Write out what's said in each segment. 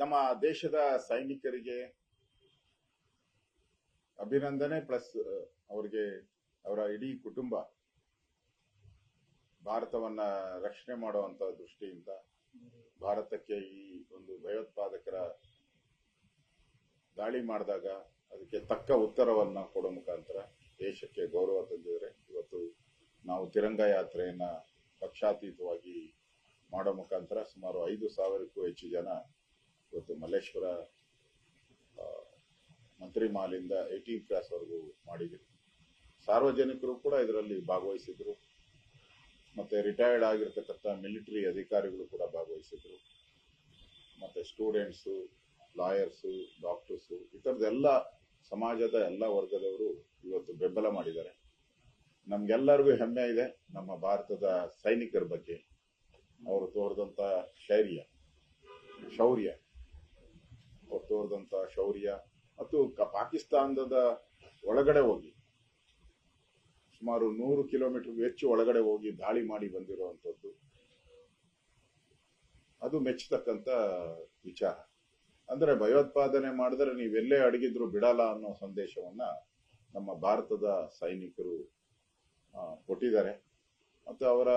ನಮ್ಮ ದೇಶದ ಸೈನಿಕರಿಗೆ ಅಭಿನಂದನೆ, ಪ್ಲಸ್ ಅವರಿಗೆ ಅವರ ಇಡೀ ಕುಟುಂಬ ಭಾರತವನ್ನ ರಕ್ಷಣೆ ಮಾಡುವಂತ ದೃಷ್ಟಿಯಿಂದ ಭಾರತಕ್ಕೆ ಈ ಒಂದು ಭಯೋತ್ಪಾದಕರ ದಾಳಿ ಮಾಡಿದಾಗ ಅದಕ್ಕೆ ತಕ್ಕ ಉತ್ತರವನ್ನ ಕೊಡೋ ಮುಖಾಂತರ ದೇಶಕ್ಕೆ ಗೌರವ ತಂದಿದ್ದಾರೆ ಇವತ್ತು ನಾವು ತಿರಂಗ ಯಾತ್ರೆಯನ್ನ ಪಕ್ಷಾತೀತವಾಗಿ ಮಾಡೋ ಮುಖಾಂತರ ಸುಮಾರು ಐದು ಸಾವಿರಕ್ಕೂ ಹೆಚ್ಚು ಜನ ಇವತ್ತು ಮಲ್ಲೇಶ್ವರ ಮಂತ್ರಿ ಮಾಲಿಂದ ಕ್ಲಾಸ್ ವರೆಗೂ ಮಾಡಿದ್ರು. ಸಾರ್ವಜನಿಕರು ಕೂಡ ಇದರಲ್ಲಿ ಭಾಗವಹಿಸಿದ್ರು. ಮತ್ತೆ ರಿಟೈರ್ಡ್ ಆಗಿರ್ತಕ್ಕಂಥ ಮಿಲಿಟರಿ ಅಧಿಕಾರಿಗಳು ಕೂಡ ಭಾಗವಹಿಸಿದ್ರು. ಮತ್ತೆ ಸ್ಟೂಡೆಂಟ್ಸು ಲಾಯರ್ಸು ಡಾಕ್ಟರ್ಸು ಈ ಥರದ್ದೆಲ್ಲ ಸಮಾಜದ ಎಲ್ಲ ವರ್ಗದವರು ಇವತ್ತು ಬೆಂಬಲ ಮಾಡಿದ್ದಾರೆ. ನಮ್ಗೆಲ್ಲರಿಗೂ ಹೆಮ್ಮೆ ಇದೆ ನಮ್ಮ ಭಾರತದ ಸೈನಿಕರ ಬಗ್ಗೆ. ಅವರು ತೋರಿದಂಥ ಶೈರ್ಯ ಶೌರ್ಯ. ಅವ್ರು ಶೌರ್ಯ. ಮತ್ತು ಪಾಕಿಸ್ತಾನದ ಒಳಗಡೆ ಹೋಗಿ, ಸುಮಾರು ನೂರು ಕಿಲೋಮೀಟರ್ ಹೆಚ್ಚು ಒಳಗಡೆ ಹೋಗಿ ದಾಳಿ ಮಾಡಿ ಬಂದಿರುವಂತದ್ದು ಅದು ಮೆಚ್ಚತಕ್ಕಂತ ವಿಚಾರ. ಅಂದ್ರೆ ಭಯೋತ್ಪಾದನೆ ಮಾಡಿದ್ರೆ ನೀವೆಲ್ಲೇ ಅಡಗಿದ್ರು ಬಿಡಲ್ಲ ಅನ್ನೋ ಸಂದೇಶವನ್ನ ನಮ್ಮ ಭಾರತದ ಸೈನಿಕರು ಕೊಟ್ಟಿದ್ದಾರೆ. ಮತ್ತು ಅವರ,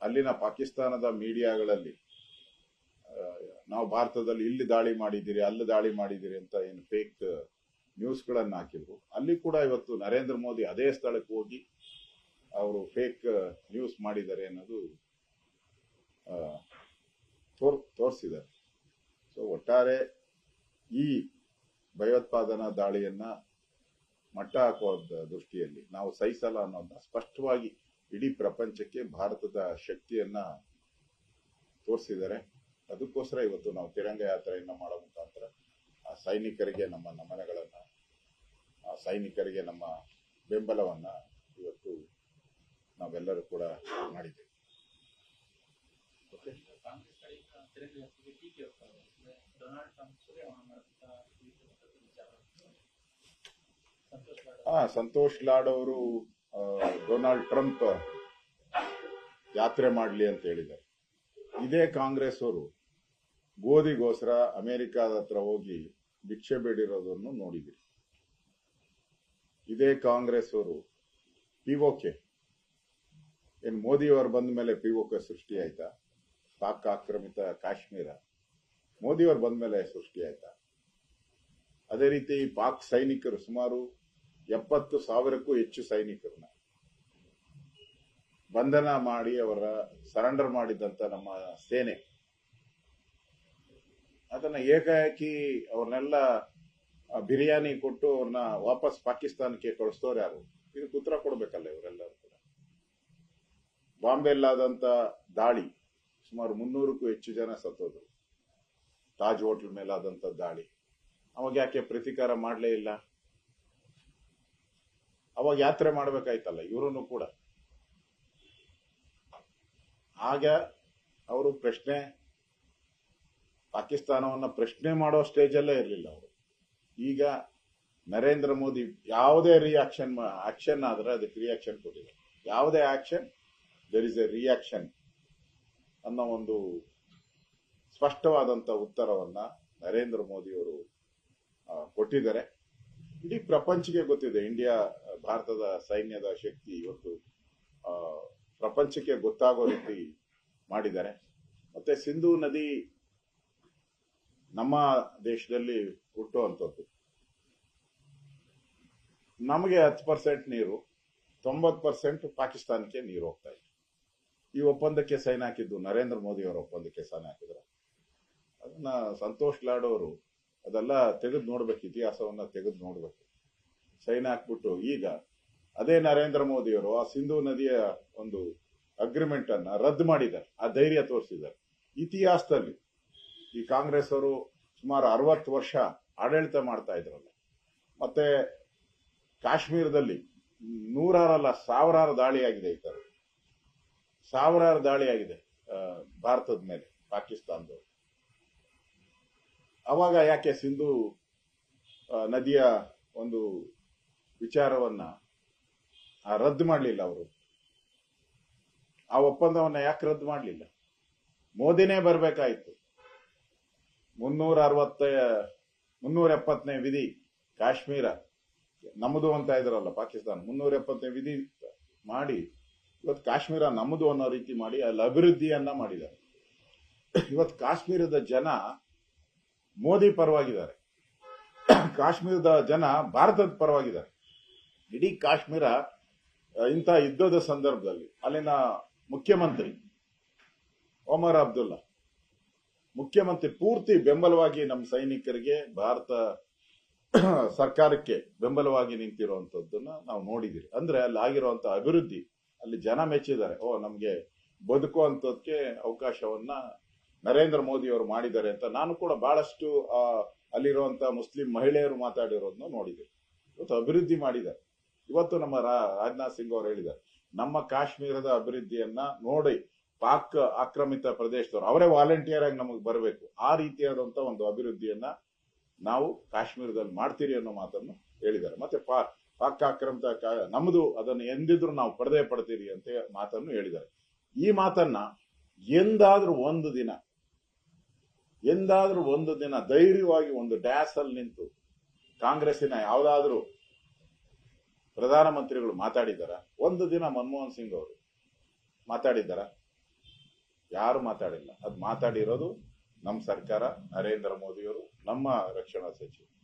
ಅಲ್ಲಿನ ಪಾಕಿಸ್ತಾನದ ಮೀಡಿಯಾಗಳಲ್ಲಿ ನಾವು ಭಾರತದಲ್ಲಿ ಇಲ್ಲಿ ದಾಳಿ ಮಾಡಿದ್ದೀರಿ, ಅಲ್ಲಿ ದಾಳಿ ಮಾಡಿದ್ದೀರಿ ಅಂತ ಏನು ಫೇಕ್ ನ್ಯೂಸ್ಗಳನ್ನು ಹಾಕಿದ್ರು. ಅಲ್ಲಿ ಕೂಡ ಇವತ್ತು ನರೇಂದ್ರ ಮೋದಿ ಅದೇ ಸ್ಥಳಕ್ಕೆ ಹೋಗಿ ಅವರು ಫೇಕ್ ನ್ಯೂಸ್ ಮಾಡಿದ್ದಾರೆ ಅನ್ನೋದು ತೋರ್, ತೋರಿಸಿದ್ದಾರೆ. ಸೊ ಒಟ್ಟಾರೆ ಈ ಭಯೋತ್ಪಾದನಾ ದಾಳಿಯನ್ನ ಮಟ್ಟ ಹಾಕುವ ದೃಷ್ಟಿಯಲ್ಲಿ ನಾವು ಸಹಿಸಲ್ಲ ಅನ್ನೋದನ್ನ ಸ್ಪಷ್ಟವಾಗಿ ಇಡೀ ಪ್ರಪಂಚಕ್ಕೆ ಭಾರತದ ಶಕ್ತಿಯನ್ನ ತೋರಿಸಿದ್ದಾರೆ. ಅದಕ್ಕೋಸ್ಕರ ಇವತ್ತು ನಾವು ತಿರಂಗ ಯಾತ್ರೆಯನ್ನ ಮಾಡೋ ಮುಖಾಂತರ ಆ ಸೈನಿಕರಿಗೆ ನಮ್ಮ ನಮನಗಳನ್ನು ಆ ಸೈನಿಕರಿಗೆ ನಮ್ಮ ಬೆಂಬಲವನ್ನ ಇವತ್ತು ನಾವೆಲ್ಲರೂ ಕೂಡ ಮಾಡಿದ್ದೇವೆ. ಹಾ ಸಂತೋಷ್ ಲಾಡ್ ಅವರು ಡೊನಾಲ್ಡ್ ಟ್ರಂಪ್ ಯಾತ್ರೆ ಮಾಡಲಿ ಅಂತ ಹೇಳಿದ್ದಾರೆ. ಇದೇ ಕಾಂಗ್ರೆಸ್ ಅವರು ಗೋಧಿಗೋಸ್ಕರ ಅಮೆರಿಕಾದ ಹತ್ರ ಹೋಗಿ ಭಿಕ್ಷೆ ಬೇಡಿರೋದನ್ನು ನೋಡಿದಿರಿ ಇದೇ ಕಾಂಗ್ರೆಸ್ ಅವರು ಪಿಒಕೆ ಏನ್ ಮೋದಿ ಅವರು ಬಂದ ಮೇಲೆ ಪಿಒಕೆ ಸೃಷ್ಟಿ ಆಯ್ತಾ? ಪಾಕ್ ಆಕ್ರಮಿತ ಕಾಶ್ಮೀರ. ಮೋದಿ ಅವರು ಬಂದ ಮೇಲೆ ಸೃಷ್ಟಿ ಆಯ್ತಾ? ಅದೇ ರೀತಿ ಪಾಕ್ ಸೈನಿಕರು ಸುಮಾರು ಎಪ್ಪತ್ತು ಸಾವಿರಕ್ಕೂ ಹೆಚ್ಚು ಸೈನಿಕರನ್ನ ಬಂಧನ ಮಾಡಿ ಅವರ ಸರೆಂಡರ್ ಮಾಡಿದಂತ ನಮ್ಮ ಸೇನೆ. ಅದನ್ನ ಏಕಾಏಕಿ ಅವ್ರನ್ನೆಲ್ಲ ಬಿರಿಯಾನಿ ಕೊಟ್ಟು ಅವ್ರನ್ನ ವಾಪಸ್ ಪಾಕಿಸ್ತಾನಕ್ಕೆ ಕಳಿಸ್ತವ್ರು ಯಾರು? ಇದಕ್ಕೆ ಉತ್ತರ ಕೊಡ್ಬೇಕಲ್ಲ ಇವರೆಲ್ಲರೂ ಕೂಡ. ಬಾಂಬೆಲ್ಲಾದಂತ ದಾಳಿ, ಸುಮಾರು ಮುನ್ನೂರಕ್ಕೂ ಹೆಚ್ಚು ಜನ ಸತ್ತೋದ್ರು. ತಾಜ್ ಹೋಟೆಲ್ ಮೇಲಾದಂತ ದಾಳಿ. ಅವಾಗ ಯಾಕೆ ಪ್ರತೀಕಾರ ಮಾಡಲೇ ಇಲ್ಲ? ಅವಾಗ ಯಾತ್ರೆ ಮಾಡ್ಬೇಕಾಯ್ತಲ್ಲ, ಇವರನ್ನು ಕೂಡ. ಆಗ ಅವರು ಪ್ರಶ್ನೆ, ಪಾಕಿಸ್ತಾನವನ್ನು ಪ್ರಶ್ನೆ ಮಾಡೋ ಸ್ಟೇಜಲ್ಲೇ ಇರಲಿಲ್ಲ ಅವರು. ಈಗ ನರೇಂದ್ರ ಮೋದಿ ಯಾವುದೇ ರಿಯಾಕ್ಷನ್ ಆಕ್ಷನ್ ಆದ್ರೆ ಅದಕ್ಕೆ ರಿಯಾಕ್ಷನ್ ಕೊಟ್ಟಿದೆ ಯಾವುದೇ action there is a reaction ಅನ್ನೋ ಒಂದು ಸ್ಪಷ್ಟವಾದಂತ ಉತ್ತರವನ್ನು ನರೇಂದ್ರ ಮೋದಿ ಅವರು ಕೊಟ್ಟಿದ್ದಾರೆ. ಇಡೀ ಪ್ರಪಂಚಕ್ಕೆ ಗೊತ್ತಿದೆ ಇಂಡಿಯಾ ಭಾರತದ ಸೈನ್ಯದ ಶಕ್ತಿ ಇವತ್ತು ಪ್ರಪಂಚಕ್ಕೆ ಗೊತ್ತಾಗೋ ರೀತಿ ಮಾಡಿದ್ದಾರೆ. ಮತ್ತೆ ಸಿಂಧೂ ನದಿ ನಮ್ಮ ದೇಶದಲ್ಲಿ ಹುಟ್ಟುವಂಥದ್ದು ನಮಗೆ ಹತ್ತು ಪರ್ಸೆಂಟ್ ನೀರು, ತೊಂಬತ್ತು ಪರ್ಸೆಂಟ್ ಪಾಕಿಸ್ತಾನಕ್ಕೆ ನೀರು ಹೋಗ್ತಾ ಇದೆ. ಈ ಒಪ್ಪಂದಕ್ಕೆ ಸೈನ್ ಹಾಕಿದ್ದು ನರೇಂದ್ರ ಮೋದಿ ಅವರ ಒಪ್ಪಂದಕ್ಕೆ ಸೈನ್ ಹಾಕಿದ್ರು. ಅದನ್ನ ಸಂತೋಷ್ ಲಾಡ್ ಅವರು ಅದೆಲ್ಲ ತೆಗೆದು ನೋಡ್ಬೇಕು, ಇತಿಹಾಸವನ್ನ ತೆಗೆದು ನೋಡ್ಬೇಕು. ಸೈನ್ ಹಾಕ್ಬಿಟ್ಟು ಈಗ ಅದೇ ನರೇಂದ್ರ ಮೋದಿಯವರು ಆ ಸಿಂಧೂ ನದಿಯ ಒಂದು ಅಗ್ರಿಮೆಂಟ್ ಅನ್ನ ರದ್ದು ಮಾಡಿದ್ದಾರೆ. ಆ ಧೈರ್ಯ ತೋರಿಸಿದ್ದಾರೆ. ಇತಿಹಾಸದಲ್ಲಿ ಈ ಕಾಂಗ್ರೆಸ್ ಅವರು ಸುಮಾರು ಅರವತ್ತು ವರ್ಷ ಆಡಳಿತ ಮಾಡ್ತಾ ಇದ್ರಲ್ಲ. ಮತ್ತೆ ಕಾಶ್ಮೀರದಲ್ಲಿ ನೂರಾರಲ್ಲ ಸಾವಿರಾರು ದಾಳಿ ಆಗಿದೆ ಈ ತರ ಸಾವಿರಾರು ದಾಳಿ ಆಗಿದೆ ಭಾರತದ ಮೇಲೆ, ಪಾಕಿಸ್ತಾನದವರು. ಅವಾಗ ಯಾಕೆ ಸಿಂಧು ನದಿಯ ಒಂದು ವಿಚಾರವನ್ನ ರದ್ದು ಮಾಡಲಿಲ್ಲ ಅವರು? ಆ ಒಪ್ಪಂದವನ್ನ ಯಾಕೆ ರದ್ದು ಮಾಡಲಿಲ್ಲ? ಮೋದಿನೇ ಬರಬೇಕಾಯಿತು. ಮುನ್ನೂರ ಅರವತ್ತ ಮುನ್ನೂರ ಎಪ್ಪತ್ತನೇ ವಿಧಿ, ಕಾಶ್ಮೀರ. ನಮ್ಮದು ಅಂತ ಇದ್ರಲ್ಲ ಪಾಕಿಸ್ತಾನ. ಮುನ್ನೂರ ಎಪ್ಪತ್ತನೇ ವಿಧಿ ಮಾಡಿ, ಇವತ್ತು ಕಾಶ್ಮೀರ ನಮ್ಮದು ಅನ್ನೋ ರೀತಿ ಮಾಡಿ, ಅಲ್ಲಿ ಅಭಿವೃದ್ಧಿಯನ್ನ ಮಾಡಿದ್ದಾರೆ. ಇವತ್ತು ಕಾಶ್ಮೀರದ ಜನ ಮೋದಿ ಪರವಾಗಿದ್ದಾರೆ. ಕಾಶ್ಮೀರದ ಜನ ಭಾರತದ ಪರವಾಗಿದ್ದಾರೆ. ಇಡೀ ಕಾಶ್ಮೀರ ಇಂಥ ಯುದ್ಧದ ಸಂದರ್ಭದಲ್ಲಿ, ಅಲ್ಲಿನ ಮುಖ್ಯಮಂತ್ರಿ ಒಮರ್ ಅಬ್ದುಲ್ಲಾ. ಮುಖ್ಯಮಂತ್ರಿ ಪೂರ್ತಿ ಬೆಂಬಲವಾಗಿ ನಮ್ಮ ಸೈನಿಕರಿಗೆ ಭಾರತ ಸರ್ಕಾರಕ್ಕೆ ಬೆಂಬಲವಾಗಿ ನಿಂತಿರುವಂತದ್ದನ್ನ ನಾವು ನೋಡಿದಿರಿ ಅಂದ್ರೆ ಅಲ್ಲಿ ಆಗಿರುವಂತ ಅಭಿವೃದ್ಧಿ, ಅಲ್ಲಿ ಜನ ಮೆಚ್ಚಿದ್ದಾರೆ. ಓ, ನಮ್ಗೆ ಬದುಕುವಂತದಕ್ಕೆ ಅವಕಾಶವನ್ನ ನರೇಂದ್ರ ಮೋದಿ ಅವರು ಮಾಡಿದ್ದಾರೆ ಅಂತ ನಾನು ಕೂಡ ಬಹಳಷ್ಟು ಅಲ್ಲಿರುವಂತ ಮುಸ್ಲಿಂ ಮಹಿಳೆಯರು ಮಾತಾಡಿರೋದನ್ನ ನೋಡಿದೆ. ಇವತ್ತು ಅಭಿವೃದ್ಧಿ ಮಾಡಿದ್ದಾರೆ. ಇವತ್ತು ನಮ್ಮ ರಾಜನಾಥ್ ಸಿಂಗ್ ಅವರು ಹೇಳಿದ್ದಾರೆ. ನಮ್ಮ ಕಾಶ್ಮೀರದ ಅಭಿವೃದ್ಧಿಯನ್ನ ನೋಡಿ ಪಾಕ್ ಆಕ್ರಮಿತ ಪ್ರದೇಶದವರು, ಅವರೇ ವಾಲಂಟಿಯರ್ ಆಗಿ ನಮಗೆ ಬರಬೇಕು. ಆ ರೀತಿಯಾದಂತ ಒಂದು ಅಭಿವೃದ್ಧಿಯನ್ನ ನಾವು ಕಾಶ್ಮೀರದಲ್ಲಿ ಮಾಡ್ತೀರಿ ಅನ್ನೋ ಮಾತನ್ನು ಹೇಳಿದ್ದಾರೆ. ಮತ್ತೆ ಪಾಕ್ ಆಕ್ರಮಿತ ನಮ್ಮದು ಅದನ್ನು ಎಂದಿದ್ರು ನಾವು ಪಡೆದೇ ಪಡ್ತೀರಿ ಅಂತ ಮಾತನ್ನು ಹೇಳಿದ್ದಾರೆ. ಈ ಮಾತನ್ನ ಎಂದಾದ್ರೂ ಒಂದು ದಿನ, ಎಂದಾದ್ರೂ ಒಂದು ದಿನ ಧೈರ್ಯವಾಗಿ ಒಂದು ಡ್ಯಾಸ್ ಅಲ್ಲಿ ನಿಂತು ಕಾಂಗ್ರೆಸ್ಸಿನ ಯಾವ್ದಾದ್ರೂ ಪ್ರಧಾನಮಂತ್ರಿಗಳು ಮಾತಾಡಿದ್ದಾರ? ಒಂದು ದಿನ ಮನಮೋಹನ್ ಸಿಂಗ್ ಅವರು ಮಾತಾಡಿದ್ದಾರ? ಯಾರು ಮಾತಾಡಿಲ್ಲ. ಅದು ಮಾತಾಡಿರೋದು ನಮ್ಮ ಸರ್ಕಾರ, ನರೇಂದ್ರ ಮೋದಿಯವರು, ನಮ್ಮ ರಕ್ಷಣಾ ಸಚಿವರು.